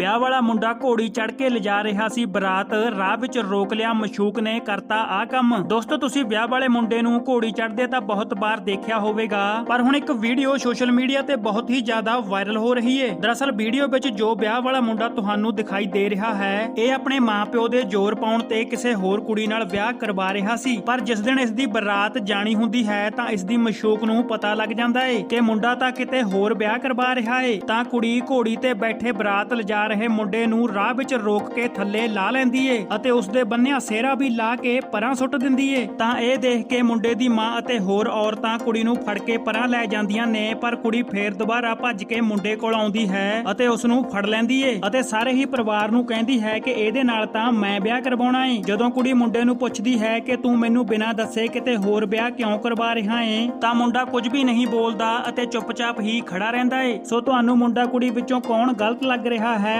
ਵਿਆਹ ਵਾਲਾ ਮੁੰਡਾ ਘੋੜੀ ਚੜ ਕੇ ਲਿਜਾ ਰਿਹਾ ਸੀ। ਬਰਾਤ ਰਾਹ ਵਿੱਚ ਰੋਕ ਲਿਆ, ਮਸ਼ੂਕ ਨੇ ਕਰਤਾ ਆ ਕੰਮ। ਦੋਸਤੋ, ਤੁਸੀਂ ਵਿਆਹ ਵਾਲੇ ਮੁੰਡੇ ਨੂੰ ਘੋੜੀ ਚੜਦੇ ਤਾਂ ਬਹੁਤ ਵਾਰ ਦੇਖਿਆ ਹੋਵੇਗਾ, ਪਰ ਹੁਣ ਇੱਕ ਵੀਡੀਓ ਸੋਸ਼ਲ ਮੀਡੀਆ ਤੇ ਬਹੁਤ ਹੀ ਜ਼ਿਆਦਾ ਵਾਇਰਲ ਹੋ ਰਹੀ ਹੈ ਦਰਅਸਲ, ਵੀਡੀਓ ਵਿੱਚ ਜੋ ਵਿਆਹ ਵਾਲਾ ਮੁੰਡਾ ਤੁਹਾਨੂੰ ਦਿਖਾਈ ਦੇ ਰਿਹਾ ਹੈ, ਇਹ ਆਪਣੇ ਮਾਪਿਓ ਦੇ ਜ਼ੋਰ ਪਾਉਣ ਤੇ ਕਿਸੇ ਹੋਰ ਕੁੜੀ ਨਾਲ ਵਿਆਹ ਕਰਵਾ ਰਿਹਾ ਸੀ। ਪਰ ਜਿਸ ਦਿਨ ਇਸ ਦੀ ਬਰਾਤ ਜਾਣੀ ਹੁੰਦੀ ਹੈ, ਤਾਂ ਇਸ ਦੀ ਮਸ਼ੂਕ ਨੂੰ ਪਤਾ ਲੱਗ ਜਾਂਦਾ ਏ ਕਿ ਮੁੰਡਾ ਤਾਂ ਕਿਤੇ ਹੋਰ ਵਿਆਹ ਕਰਵਾ ਰਿਹਾ ਏ। ਤਾਂ ਕੁੜੀ ਘੋੜੀ ਤੇ ਬੈਠੇ ਬਰਾਤ ਲਿਜਾ ਰਹੇ ਮੁੰਡੇ ਨੂੰ ਰਾਹ ਵਿੱਚ ਰੋਕ ਕੇ ਥੱਲੇ ਲਾ ਲੈਂਦੀ ਏ ਅਤੇ ਉਸ ਦੇ ਬੰਨਿਆ ਸਿਹਰਾ ਵੀ ਲਾ ਕੇ ਪਰਾਂ ਸੁੱਟ ਦਿੰਦੀ ਏ। ਤਾਂ ਇਹ ਦੇਖ ਕੇ ਮੁੰਡੇ ਦੀ ਮਾਂ ਅਤੇ ਹੋਰ ਔਰਤਾਂ ਕੁੜੀ ਨੂੰ ਫੜ ਕੇ ਪਰਾਂ ਲੈ ਜਾਂਦੀਆਂ ਨੇ, ਪਰ ਕੁੜੀ ਫੇਰ ਦੁਬਾਰਾ ਭੱਜ ਕੇ ਮੁੰਡੇ ਕੋਲ ਆਉਂਦੀ ਹੈ ਅਤੇ ਉਸ ਨੂੰ ਫੜ ਲੈਂਦੀ ਏ ਅਤੇ ਸਾਰੇ ਹੀ ਪਰਿਵਾਰ ਨੂੰ ਕਹਿੰਦੀ ਹੈ ਕਿ ਇਹਦੇ ਨਾਲ ਤਾਂ ਮੈਂ ਵਿਆਹ ਕਰਵਾਉਣਾ ਏ। ਜਦੋਂ ਕੁੜੀ ਮੁੰਡੇ ਨੂੰ ਪੁੱਛਦੀ ਹੈ ਕਿ ਤੂੰ ਮੈਨੂੰ ਬਿਨਾਂ ਦੱਸੇ ਕਿਤੇ ਹੋਰ ਵਿਆਹ ਕਿਉਂ ਕਰਵਾ ਰਿਹਾ ਏ, ਤਾਂ ਮੁੰਡਾ ਕੁਝ ਵੀ ਨਹੀਂ ਬੋਲਦਾ ਅਤੇ ਚੁੱਪਚਾਪ ਹੀ ਖੜਾ ਰਹਿੰਦਾ ਏ। ਸੋ ਤੁਹਾਨੂੰ ਮੁੰਡਾ ਕੁੜੀ ਵਿੱਚੋਂ ਕੌਣ ਗਲਤ ਲੱਗ ਰਿਹਾ ਹੈ?